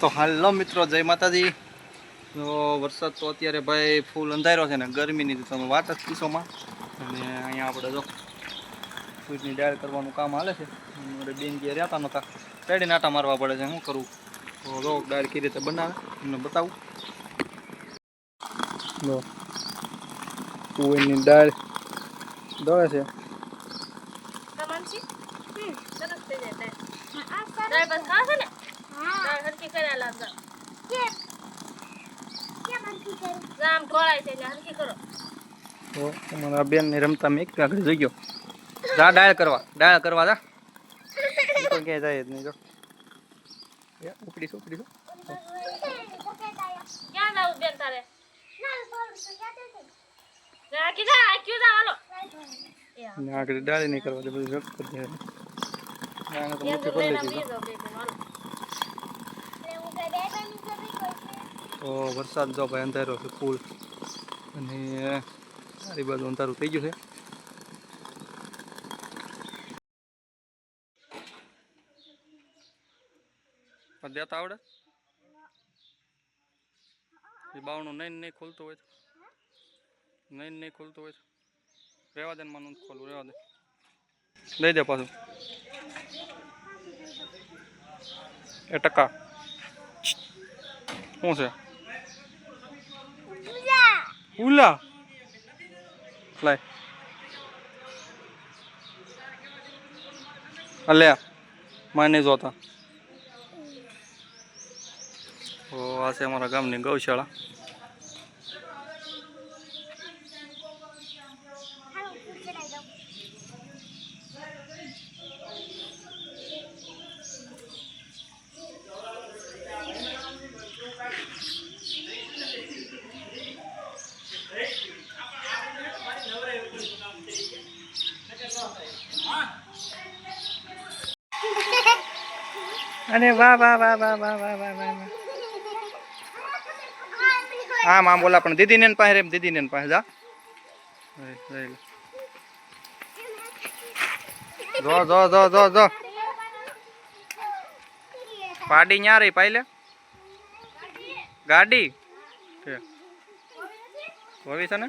તો હાલો મિત્રો જય માતાજી. તો વરસાદ તો અત્યારે ભાઈ ફૂલ અંધાર્યો છે ને ગરમીની તો તમે વાત જ પૂછોમાં અને અહીંયા આપણે જો ફૂટની ડાળ કરવાનું કામ હાલે છે. અમારે બેન જે રહેતા નહોતા પેડી નાટા મારવા પડે છે શું કરવું તો જો ડાળ કઈ રીતે બનાવે તમને બતાવું. લો તુવેરની ડાળ દળે છે કમાનસી હમ સરસ થઈ જાય દાળ દાળ બસ ખાશે ને દાળ હરખી કર્યા લાગા ઢોળાય છે એટલે હરખી કરો. તો અમારા બેન ને રમતા મેં એક આગળ જઈ ગયો. જા ડાળ કરવા. ડાળ કરવા જા. ક્યાંય જાય જ નહીં જો. ક્યાં જાવું બેન તારે? આગળ ડાળી નહીં કરવા દે બધું રખ કરી દે. તો વરસાદ જો ભાઈ અંધારો છે, ફૂલ. અને મારી બાજુ અંધારું થઈ ગયું છે. પણ દેતા આવડે? એ બાવણું નહીં નહીં ખોલતું હોય નહીં નહીં ખોલતું હોય રહેવા દે માનું ખોલું રહેવા દે. દઈ દે પાછું. એ ટકા. શું છે? ઉલા. લાય. અલે માને જોતા. ઓ આ છે અમારા ગામની ગૌશાળા. અરે વાહ વાહ વાહ વાહ વાહ વાહ વાહ વાહ આમ આમ બોલા પણ દીદી ને પાસે રેમ દીદી ને પાસે, જા. જો જો જો જો જો. પાડી ન્યા રહી, પાઈ લે. ગાડી. હોવી છે ને?